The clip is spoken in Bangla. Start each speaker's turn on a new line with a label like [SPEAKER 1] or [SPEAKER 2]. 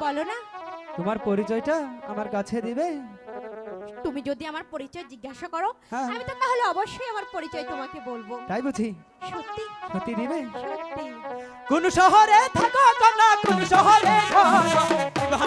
[SPEAKER 1] বলো না।
[SPEAKER 2] তোমার পরিচয়টা আমার কাছে দিবে।
[SPEAKER 1] তুমি যদি আমার পরিচয় জিজ্ঞাসা করো
[SPEAKER 2] হ্যাঁ।
[SPEAKER 1] আমি তো তাহলে অবশ্যই আমার পরিচয় তোমাকে বলব।
[SPEAKER 2] তাই বুঝি?
[SPEAKER 1] সত্যি।
[SPEAKER 2] সত্যি দিবে?
[SPEAKER 1] সত্যি।
[SPEAKER 2] কোন শহরে থাকো কোন শহরে থাকো?